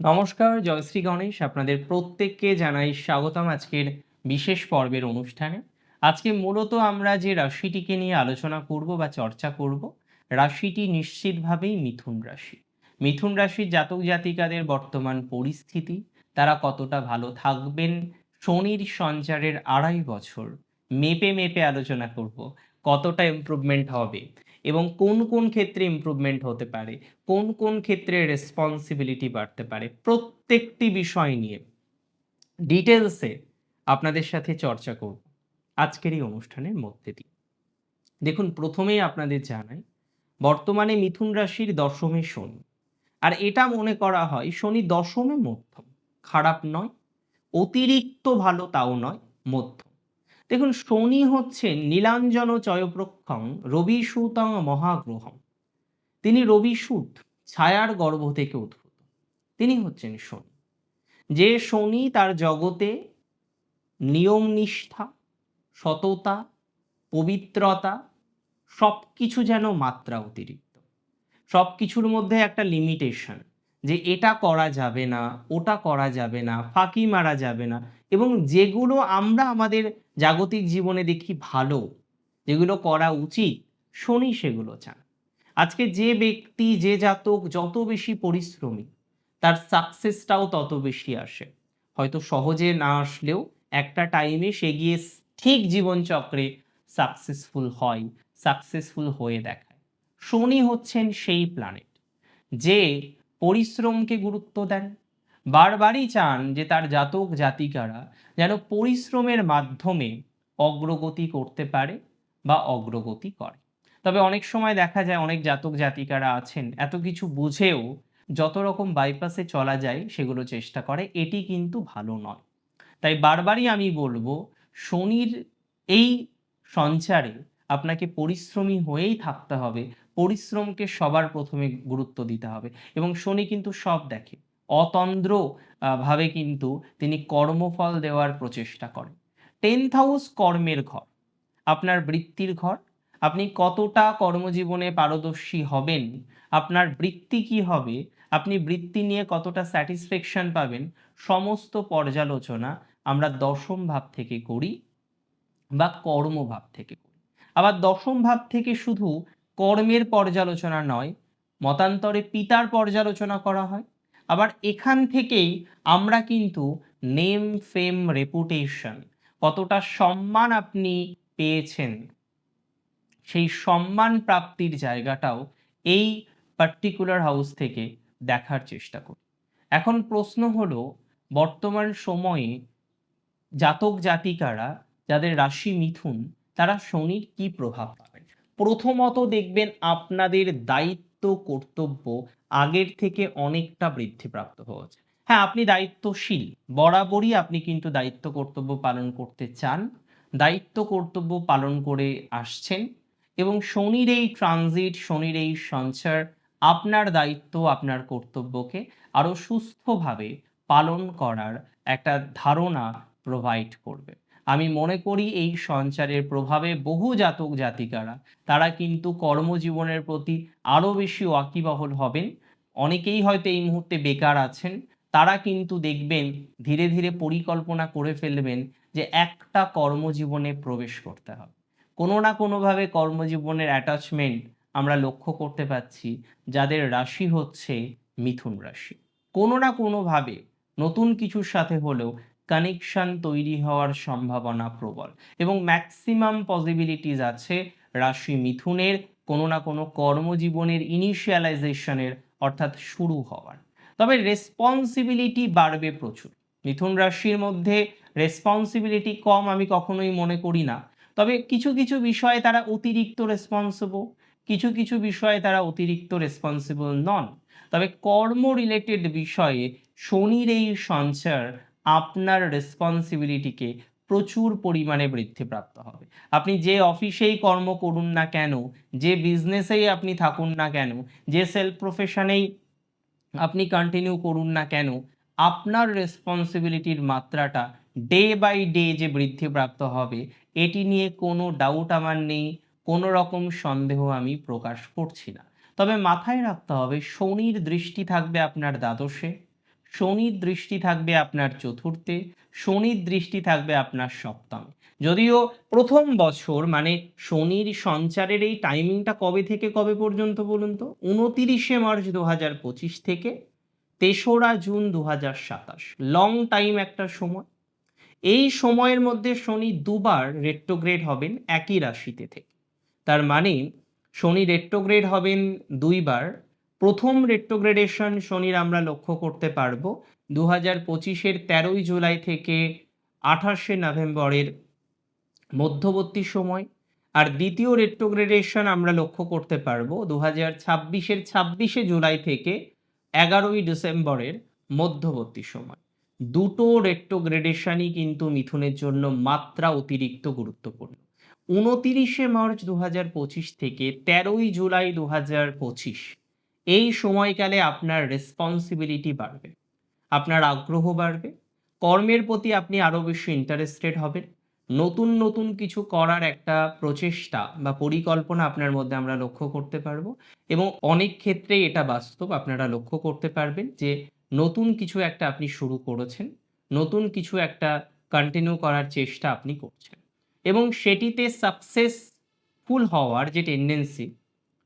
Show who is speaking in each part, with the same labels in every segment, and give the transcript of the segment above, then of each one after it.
Speaker 1: নমস্কার, জয়শ্রী গণেশ আপনাদের প্রত্যেককে জানাই স্বাগতম আজকের বিশেষ পর্বের অনুষ্ঠানে। আজকে মূলত আমরা যে রাশিটিকে নিয়ে আলোচনা করব বা চর্চা করব, রাশিটি নিশ্চিতভাবেই মিথুন রাশি। মিথুন রাশির জাতক জাতিকাদের বর্তমান পরিস্থিতি, তারা কতটা ভালো থাকবেন, শনির সঞ্চারের আড়াই বছর, মেপে মেপে আলোচনা করব, কতটা ইমপ্রুভমেন্ট হবে এবং কোন কোন ক্ষেত্রে ইমপ্রুভমেন্ট হতে পারে? কোন কোন ক্ষেত্রে রেসপন্সিবিলিটি বাড়তে পারে? প্রত্যেকটি বিষয় নিয়ে ডিটেলসে আপনাদের সাথে চর্চা করব। আজকের এই অনুষ্ঠানের মধ্যে দিয়ে। দেখুন, প্রথমেই আপনাদের জানাই, বর্তমানে মিথুন রাশির দশমে শনি। আর এটা মনে করা হয়, শনি দশমে মধ্যম। খারাপ নয়, অতিরিক্ত ভালো তাও নয়, মধ্যম। দেখুন, শনি হচ্ছে নীলাঞ্জন চয়প্রক্ষং রবি সুতং মহাগ্রহম। তিনি রবি সুত ছায়ার গর্ভ থেকে উদ্ভূত। তিনি হচ্ছেন শনি। যে শনি তার জগতে নিয়ম নিষ্ঠা সততা, পবিত্রতা সব কিছু যেন মাত্রা অতিরিক্ত। সব কিছুর মধ্যে একটা লিমিটেশন যে এটা করা যাবে না, ওটা করা যাবে না, ফাঁকি মারা যাবে না। এবং যেগুলো আমরা আমাদের জাগতিক জীবনে দেখি ভালো, যেগুলো করা উচিত, শনি সেগুলো চান। আজকে যে ব্যক্তি, যে জাতক যত বেশি পরিশ্রমী, তার সাকসেসটাও তত বেশি আসে। হয়তো সহজে না আসলেও একটা টাইমে সে গিয়ে ঠিক জীবনচক্রে সাকসেসফুল হয় সাকসেসফুল হয়ে দেখায়। শনি হচ্ছেন সেই প্ল্যানেট যে পরিশ্রমকে গুরুত্ব দেন বারবারই চান যে তার জাতক জাতিকারা যেন পরিশ্রমের মাধ্যমে অগ্রগতি করতে পারে বা অগ্রগতি করে। তবে অনেক সময় দেখা যায় অনেক জাতক জাতিকারা আছেন, এত কিছু বুঝেও যত রকম বাইপাসে চলা যায় সেগুলো চেষ্টা করে, এটি কিন্তু ভালো নয়। তাই বারবারই আমি বলব, শনির এই সঞ্চারে আপনাকে পরিশ্রমী হয়েই থাকতে হবে, পরিশ্রমকে সবার প্রথমে গুরুত্ব দিতে হবে এবং শনি কিন্তু সব দেখে। অতন্দ্র ভাবে কিন্তু তিনি কর্মফল দেওয়ার প্রচেষ্টা করেন। টেন্থ হাউস কর্মের ঘর। আপনার বৃত্তির ঘর। আপনি কতটা কর্মজীবনে পারদর্শী হবেন? আপনার বৃত্তি কি হবে? আপনি বৃত্তি নিয়ে কতটা স্যাটিসফ্যাকশন পাবেন? সমস্ত পর্যালোচনা আমরা দশম ভাব থেকে করি বা কর্মভাব থেকে করি। আবার দশম ভাব থেকে শুধু কর্মের পর্যালোচনা নয়, মতান্তরে পিতার পর্যালোচনা করা হয়। আবার এখান থেকেই আমরা কিন্তু নেম ফেম রেপুটেশন কতটা সম্মান আপনি পেয়েছেন। সেই সম্মান প্রাপ্তির জায়গাটাও এই পার্টিকুলার হাউস থেকে দেখার চেষ্টা করি। এখন প্রশ্ন হলো, বর্তমান সময়ে জাতক জাতিকারা যাদের রাশি মিথুন, তারা শনির কি প্রভাব পাবেন? প্রথমত দেখবেন আপনাদের দায়িত্ব কর্তব্য আগের থেকে অনেকটা বৃদ্ধিপ্রাপ্ত হয়েছে। হ্যাঁ আপনি দায়িত্বশীল। বরাবরই আপনি কিন্তু দায়িত্ব, কর্তব্য পালন করতে চান। দায়িত্ব, কর্তব্য পালন করে আসছেন এবং শনির এই ট্রানজিট, শনির এই সঞ্চার আপনার দায়িত্ব, আপনার কর্তব্যকে আরও সুস্থভাবে পালন করার একটা ধারণা প্রোভাইড করবে। আমি মনে করি এই সঞ্চারের প্রভাবে বহু জাতক জাতিকারা, তারা কিন্তু কর্মজীবনের প্রতি আরও বেশি ওয়াকিবহল হবেন। অনেকেই হয়তো এই মুহূর্তে বেকার আছেন, তারা কিন্তু দেখবেন ধীরে ধীরে পরিকল্পনা করে ফেলবেন যে একটা কর্মজীবনে প্রবেশ করতে হবে। কোনো না কোনোভাবে কর্মজীবনের অ্যাটাচমেন্ট আমরা লক্ষ্য করতে পাচ্ছি, যাদের রাশি হচ্ছে মিথুন রাশি। কোনো না কোনোভাবে নতুন কিছুর সাথে হলেও কানেকশন তৈরি হওয়ার সম্ভাবনা প্রবল। এবং ম্যাক্সিমাম পসিবিলিটিস আছে রাশি মিথুনের কোনো না কোনো কর্মজীবনের ইনিশিয়ালাইজেশনের অর্থাৎ শুরু হওয়ার। তবে রেসপন্সিবিলিটি বাড়বে প্রচুর। মিথুন রাশির মধ্যে রেসপন্সিবিলিটি কম আমি কখনোই মনে করি না। তবে কিছু কিছু বিষয়ে তারা অতিরিক্ত রেসপন্সিবল কিছু কিছু বিষয়ে তারা অতিরিক্ত রেসপন্সিবল নন। তবে কর্ম রিলেটেড বিষয়ে শনির এই সঞ্চার আপনার রেসপন্সিবিলিটিকে প্রচুর পরিমাণে বৃদ্ধিপ্রাপ্ত হবে। আপনি যে অফিসেই কর্ম করুন না কেন, যে বিজনেসেই আপনি থাকুন না কেন, যে সেলফ প্রফেশনেই আপনি কন্টিনিউ করুন না কেন, আপনার রেসপন্সিবিলিটির মাত্রাটা ডে বাই ডে যে বৃদ্ধিপ্রাপ্ত হবে, এটি নিয়ে কোনো ডাউট আমার নেই, কোনো রকম সন্দেহ আমি প্রকাশ করছি না। তবে মাথায় রাখতে হবে, শনির দৃষ্টি থাকবে আপনার দ্বাদশে। শনির দৃষ্টি থাকবে আপনার চতুর্থে, শনির দৃষ্টি থাকবে আপনার সপ্তমে। যদিও প্রথম বছর মানে শনির সঞ্চারের এই টাইমিংটা কবে থেকে কবে পর্যন্ত বলুন তো? উনতিরিশে মার্চ দু হাজার পঁচিশ থেকে তেসরা জুন দু হাজার সাতাশ। লং টাইম একটা সময়। এই সময়ের মধ্যে শনি দুবার রেট্রোগ্রেড হবেন একই রাশিতে থেকে। তার মানে শনি রেট্রোগ্রেড হবেন দুইবার প্রথম রেট্রোগ্রেডেশন শনির আমরা লক্ষ্য করতে পারব। দু হাজার পঁচিশের তেরোই জুলাই থেকে আঠাশে নভেম্বরের মধ্যবর্তী সময় আর দ্বিতীয় রেট্রোগ্রেডেশন আমরা লক্ষ্য করতে পারব দু হাজার ছাব্বিশের ছাব্বিশে জুলাই থেকে এগারোই ডিসেম্বরের মধ্যবর্তী সময়। দুটো রেট্রোগ্রেডেশনই কিন্তু মিথুনের জন্য মাত্রা অতিরিক্ত গুরুত্বপূর্ণ। উনতিরিশে মার্চ দু হাজার পঁচিশ থেকে তেরোই জুলাই দু হাজার পঁচিশ এই সময়কালে আপনার রেসপন্সিবিলিটি বাড়বে, আপনার আগ্রহ বাড়বে, কর্মের প্রতি আপনি আরও বেশি ইন্টারেস্টেড হবেন, নতুন নতুন কিছু করার একটা প্রচেষ্টা বা পরিকল্পনা আপনার মধ্যে আমরা লক্ষ্য করতে পারব এবং অনেক ক্ষেত্রেই এটা বাস্তব, আপনারা লক্ষ্য করতে পারবেন যে নতুন কিছু একটা আপনি শুরু করেছেন, নতুন কিছু একটা কন্টিনিউ করার চেষ্টা আপনি করছেন এবং সেটিতে সাকসেসফুল হওয়ার যে টেন্ডেন্সি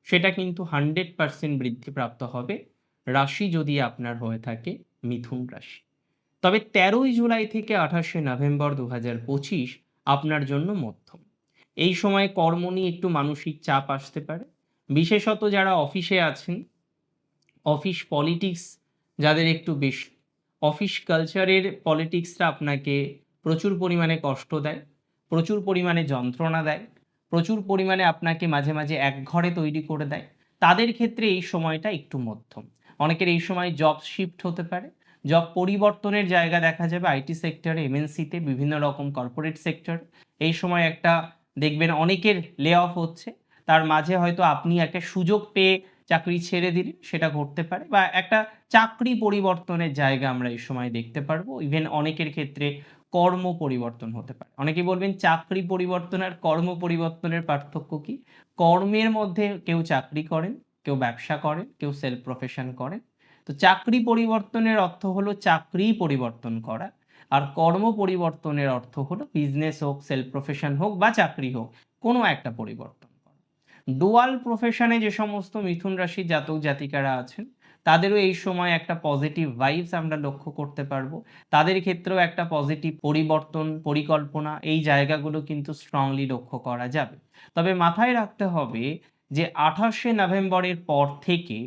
Speaker 1: সেটা কিন্তু হান্ড্রেড পার্সেন্ট বৃদ্ধিপ্রাপ্ত হবে। রাশি যদি আপনার হয়ে থাকে, মিথুন রাশি। তবে তেরোই জুলাই থেকে আঠাশে নভেম্বর দু পঁচিশ আপনার জন্য মধ্যম। এই সময় কর্ম নিয়ে একটু মানসিক চাপ আসতে পারে। বিশেষত যারা অফিসে আছেন, অফিস পলিটিক্স যাদের একটু বেশি, অফিস কালচারের পলিটিক্সটা আপনাকে প্রচুর পরিমাণে কষ্ট দেয়, প্রচুর পরিমাণে যন্ত্রণা দেয়। প্রচুর পরিমাণে আপনাকে মাঝে মাঝে এক ঘরে তৈরি করে দেয়। তাদের ক্ষেত্রে এই সময়টা একটু মধ্যম। অনেকের এই সময় জব শিফট হতে পারে। জব পরিবর্তনের জায়গা দেখা যাবে আইটি সেক্টরে এমএনসিতে বিভিন্ন রকম কর্পোরেট সেক্টর এই সময় একটা দেখবেন অনেকের লে অফ হচ্ছে। তার মাঝে হয়তো আপনি একটা সুযোগ পেয়ে চাকরি ছেড়ে দিলেন, সেটা ঘটতে পারে বা একটা চাকরি পরিবর্তনের জায়গা আমরা এই সময় দেখতে পারব। ইভেন অনেকের ক্ষেত্রে কর্ম পরিবর্তন হতে পারে। অনেকে বলবেন চাকরি পরিবর্তন আর কর্ম পরিবর্তনের পার্থক্য কি? কর্মের মধ্যে কেউ চাকরি করেন, কেউ ব্যবসা করেন, কেউ সেলফ প্রফেশন করেন। তো চাকরি পরিবর্তনের অর্থ হলো চাকরি পরিবর্তন করা। আর কর্ম পরিবর্তনের অর্থ হলো বিজনেস হোক সেলফ প্রফেশন হোক বা চাকরি হোক, কোনো একটা পরিবর্তন করা। ডুয়াল প্রফেশনে যে সমস্ত মিথুন রাশির জাতক জাতিকারা আছেন তাদেরও এই সময় একটা পজিটিভ ভাইবস আমরা লক্ষ্য করতে পারব। তাদের ক্ষেত্রেও একটা পজিটিভ পরিবর্তন, পরিকল্পনা, এই জায়গাগুলো কিন্তু স্ট্রংলি লক্ষ্য করা যাবে। তবে মাথায় রাখতে হবে যে আঠাশে নভেম্বরের পর থেকে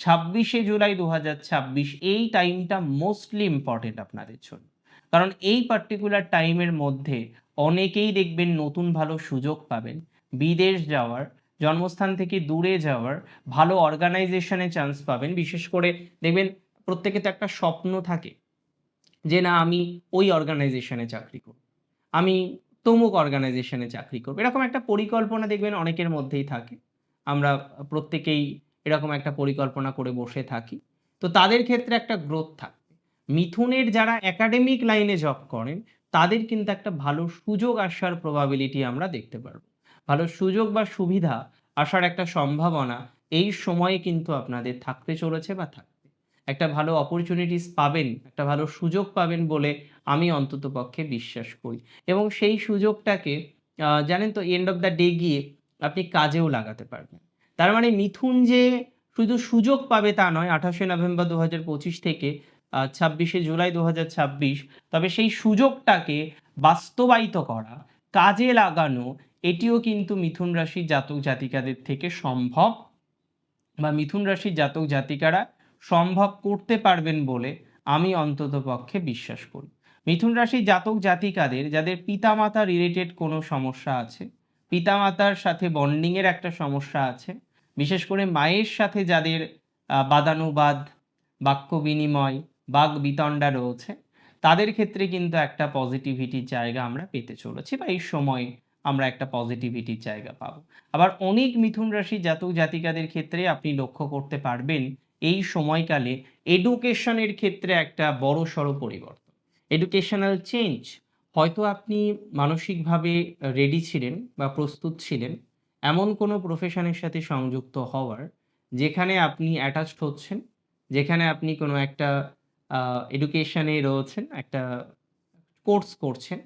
Speaker 1: ছাব্বিশে জুলাই দু হাজার ছাব্বিশ এই টাইমটা মোস্টলি ইম্পর্টেন্ট আপনাদের জন্য। কারণ এই পার্টিকুলার টাইমের মধ্যে অনেকেই দেখবেন নতুন ভালো সুযোগ পাবেন। বিদেশ যাওয়ার জন্মস্থান থেকে দূরে যাওয়ার ভালো অর্গানাইজেশনে চান্স পাবেন। বিশেষ করে দেখবেন প্রত্যেকে তো একটা স্বপ্ন থাকে যে না, আমি ওই অর্গানাইজেশনে চাকরি করব। আমি তমুক অর্গানাইজেশনে চাকরি করব। এরকম একটা পরিকল্পনা দেখবেন অনেকের মধ্যেই থাকে। আমরা প্রত্যেকেই এরকম একটা পরিকল্পনা করে বসে থাকি। তো তাদের ক্ষেত্রে একটা গ্রোথ থাকবে মিথুনের যারা একাডেমিক লাইনে জব করেন, তাদের কিন্তু একটা ভালো সুযোগ আসার প্রবাবিলিটি আমরা দেখতে পারব। ভালো সুযোগ বা সুবিধা আসার একটা সম্ভাবনা এই সময়ে কিন্তু আপনাদের থাকতে চলেছে বা থাকবে। একটা ভালো অপরচুনিটিস পাবেন, একটা ভালো সুযোগ পাবেন বলে আমি অন্তত পক্ষে বিশ্বাস করি। এবং সেই সুযোগটাকে জানেন তো এন্ড অফ দ্য ডে গিয়ে আপনি কাজেও লাগাতে পারবেন। তার মানে মিথুন যে শুধু সুযোগ পাবে তা নয়, আঠাশে নভেম্বর দু হাজার পঁচিশ থেকে ছাব্বিশে জুলাই দু হাজার ছাব্বিশ, তবে সেই সুযোগটাকে বাস্তবায়িত করা, কাজে লাগানো এটিও কিন্তু মিথুন রাশির জাতক জাতিকাদের থেকে সম্ভব বা মিথুন রাশির জাতক জাতিকারা সম্ভব করতে পারবেন বলে আমি অন্তত পক্ষে বিশ্বাস করি। মিথুন রাশির জাতক জাতিকাদের, যাদের পিতামাতা রিলেটেড কোনো সমস্যা আছে, পিতামাতার সাথে বন্ডিংয়ের একটা সমস্যা আছে, বিশেষ করে মায়ের সাথে যাদের বাদানুবাদ, বাক্য বিনিময়, বাক বিতণ্ডা রয়েছে, তাদের ক্ষেত্রে কিন্তু একটা পজিটিভিটির জায়গা আমরা পেতে চলেছি বা এই সময় আমরা একটা পজিটিভিটির জায়গা পাবো। আবার অনেক মিথুন রাশি জাতক জাতিকাদের ক্ষেত্রে আপনি লক্ষ্য করতে পারবেন, এই সময়কালে এডুকেশনের ক্ষেত্রে একটা বড় সড়ো পরিবর্তন। এডুকেশনাল চেঞ্জ হয়তো আপনি মানসিকভাবে রেডি ছিলেন বা প্রস্তুত ছিলেন, এমন কোনো প্রফেশনের সাথে সংযুক্ত হওয়ার, যেখানে আপনি অ্যাটাচড হচ্ছেন, যেখানে আপনি কোনো একটা এডুকেশানে রয়েছেন, একটা কোর্স করছেন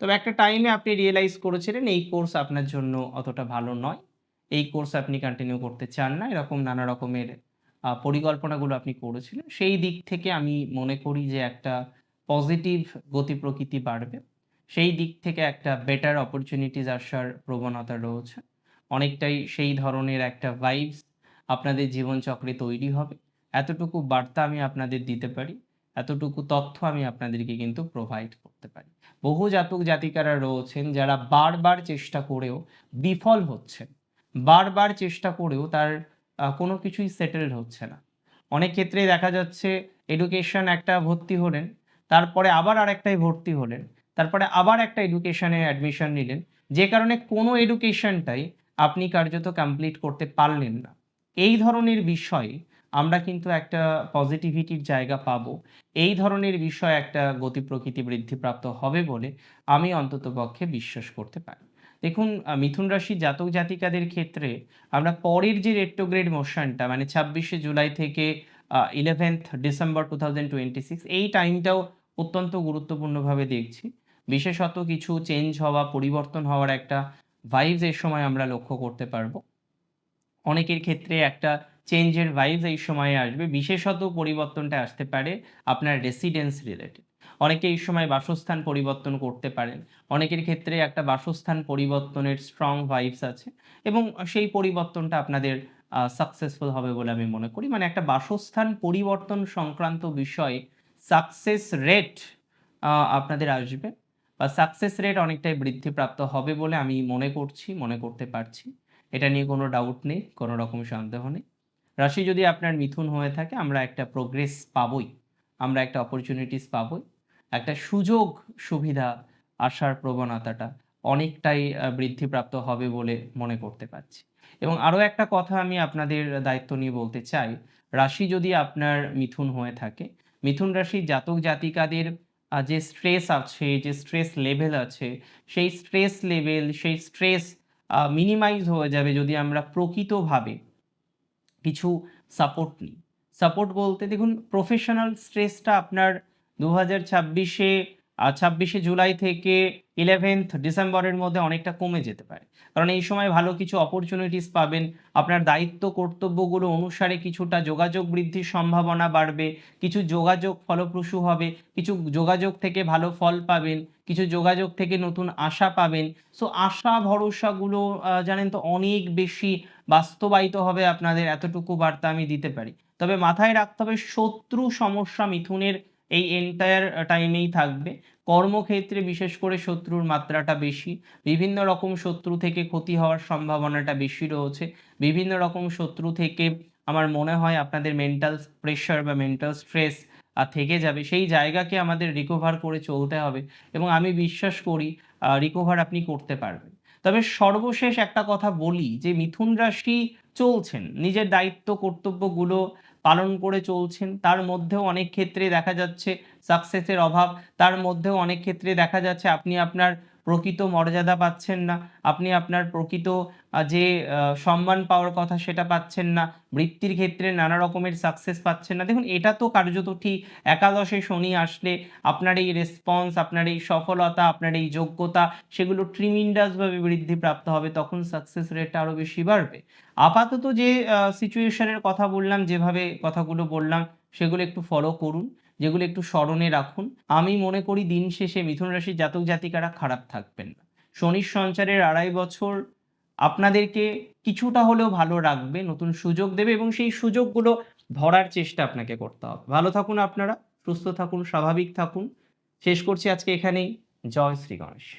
Speaker 1: তবে একটা টাইমে আপনি রিয়েলাইজ করেছিলেন এই কোর্স আপনার জন্য অতটা ভালো নয়। এই কোর্স আপনি কন্টিনিউ করতে চান না। এরকম নানা রকমের পরিকল্পনাগুলো আপনি করেছিলেন। সেই দিক থেকে আমি মনে করি যে একটা পজিটিভ গতি প্রকৃতি বাড়বে। সেই দিক থেকে একটা বেটার অপরচুনিটিস আসার প্রবণতা রয়েছে। অনেকটাই সেই ধরনের একটা ভাইবস আপনাদের জীবনচক্রে তৈরি হবে। এতটুকু বার্তা আমি আপনাদের দিতে পারি। এতটুকু তথ্য আমি আপনাদেরকে কিন্তু প্রোভাইড করতে পারি। বহু জাতক জাতিকারা রয়েছেন যারা বারবার চেষ্টা করেও বিফল হচ্ছেন। বারবার চেষ্টা করেও তার কোনো কিছুই সেটেলড হচ্ছে না। অনেক ক্ষেত্রে দেখা যাচ্ছে এডুকেশন একটা ভর্তি হলেন, তারপরে আবার আরেকটাই ভর্তি হলেন, তারপরে আবার একটা এডুকেশনে অ্যাডমিশন নিলেন। যে কারণে কোনো এডুকেশনটাই আপনি কার্যত কমপ্লিট করতে পারলেন না। এই ধরনের বিষয় আমরা কিন্তু একটা পজিটিভিটির জায়গা পাবো। এই ধরনের বিষয় একটা গতি প্রকৃতি বৃদ্ধিপ্রাপ্ত হবে বলে আমি অন্ততপক্ষে বিশ্বাস করতে পারি। দেখুন মিথুন রাশি জাতক জাতিকাদের ক্ষেত্রে আমরা পরের যে রেট্রোগ্রেড মোশনটা মানে ছাব্বিশে জুলাই থেকে eleventh December two thousand twenty six এই টাইমটাও অত্যন্ত গুরুত্বপূর্ণভাবে দেখছি। বিশেষত কিছু চেঞ্জ হওয়া, পরিবর্তন হওয়ার একটা ভাইবস এর সময় আমরা লক্ষ্য করতে পারব। অনেকের ক্ষেত্রে একটা চেঞ্জের ভাইবস এই সময়ে আসবে। বিশেষত পরিবর্তনটা আসতে পারে আপনার রেসিডেন্স রিলেটেড অনেকে এই সময় বাসস্থান পরিবর্তন করতে পারেন। অনেকের ক্ষেত্রে একটা বাসস্থান পরিবর্তনের স্ট্রং ভাইবস আছে এবং সেই পরিবর্তনটা আপনাদের সাকসেসফুল হবে বলে আমি মনে করি। মানে একটা বাসস্থান পরিবর্তন সংক্রান্ত বিষয়ে সাকসেস রেট আপনাদের আসবে বা সাকসেস রেট অনেকটাই বৃদ্ধিপ্রাপ্ত হবে বলে আমি মনে করছি, মনে করতে পারছি। এটা নিয়ে কোনো ডাউট নেই, কোনো রকম সন্দেহ নেই। রাশি যদি আপনার মিথুন হয়ে থাকে, আমরা একটা প্রোগ্রেস পাবই। আমরা একটা অপরচুনিটিস পাবই। একটা সুযোগ সুবিধা আসার প্রবণতাটা অনেকটাই বৃদ্ধিপ্রাপ্ত হবে বলে মনে করতে পারছি। এবং আরও একটা কথা আমি আপনাদের দায়িত্ব নিয়ে বলতে চাই, রাশি যদি আপনার মিথুন হয়ে থাকে, মিথুন রাশির জাতক জাতিকাদের যে স্ট্রেস আছে, যে স্ট্রেস লেভেল আছে, সেই স্ট্রেস লেভেল সেই স্ট্রেস মিনিমাইজ হয়ে যাবে যদি আমরা প্রকৃতভাবে কিছু সাপোর্ট নেই। সাপোর্ট বলতে দেখুন প্রফেশনাল স্ট্রেসটা আপনার দু হাজার ছাব্বিশে ছাব্বিশে জুলাই থেকে ইলেভেন্থ ডিসেম্বরের মধ্যে অনেকটা কমে যেতে পারে। কারণ এই সময় ভালো কিছু অপরচুনিটিস পাবেন, আপনার দায়িত্ব, কর্তব্যগুলো অনুসারে কিছুটা যোগাযোগ বৃদ্ধির সম্ভাবনা বাড়বে, কিছু যোগাযোগ ফলপ্রসূ হবে, কিছু যোগাযোগ থেকে ভালো ফল পাবেন, কিছু যোগাযোগ থেকে নতুন আশা পাবেন। সো আশা ভরসাগুলো জানেন তো, অনেক বেশি বাস্তবায়িত হবে আপনাদের, এতটুকু বার্তা আমি দিতে পারি। তবে মাথায় রাখতে হবে, শত্রু সমস্যা মিথুনের এই এন্টায়ার টাইমেই থাকবে। কর্মক্ষেত্রে বিশেষ করে শত্রুর মাত্রাটা বেশি। বিভিন্ন রকম শত্রু থেকে ক্ষতি হওয়ার সম্ভাবনাটা বেশি রয়েছে। বিভিন্ন রকম শত্রু থেকে আমার মনে হয় আপনাদের মেন্টাল প্রেশার বা মেন্টাল স্ট্রেস থেকে যাবে। সেই জায়গাকে আমাদের রিকভার করে চলতে হবে এবং আমি বিশ্বাস করি রিকভার আপনি করতে পারবেন। তবে সর্বশেষ একটা কথা বলি যে, মিথুন রাশি চলছেন। নিজের দায়িত্ব, কর্তব্যগুলো পালন করে চলছেন। তার মধ্যেও অনেক ক্ষেত্রে দেখা যাচ্ছে সাকসেসের অভাব। তার মধ্যেও অনেক ক্ষেত্রে দেখা যাচ্ছে আপনি আপনার প্রকৃত মর্যাদা পাচ্ছেন না। আপনি আপনার প্রকৃত যে সম্মান পাওয়ার কথা সেটা পাচ্ছেন না। বৃত্তির ক্ষেত্রে নানা রকমের সাকসেস পাচ্ছেন না। দেখুন, এটা তো কার্যত ঠিক। একাদশে শনি আসলে আপনার এই রেসপন্স আপনার এই সফলতা, আপনার এই যোগ্যতা, সেগুলো ট্রিমিন্ডাসভাবে বৃদ্ধি প্রাপ্ত হবে। তখন সাকসেস রেটটা আরও বেশি বাড়বে। আপাতত যে সিচুয়েশনের কথা বললাম, যেভাবে কথাগুলো বললাম, সেগুলো একটু ফলো করুন। যেগুলো একটু স্মরণে রাখুন। আমি মনে করি দিন শেষে মিথুন রাশির জাতক জাতিকারা খারাপ থাকবেন না। শনির সঞ্চারের আড়াই বছর আপনাদেরকে কিছুটা হলেও ভালো রাখবে, নতুন সুযোগ দেবে এবং সেই সুযোগগুলো ধরার চেষ্টা আপনাকে করতে হবে। ভালো থাকুন আপনারা, সুস্থ থাকুন, স্বাভাবিক থাকুন। শেষ করছি আজকে এখানেই। জয় শ্রী গণেশ।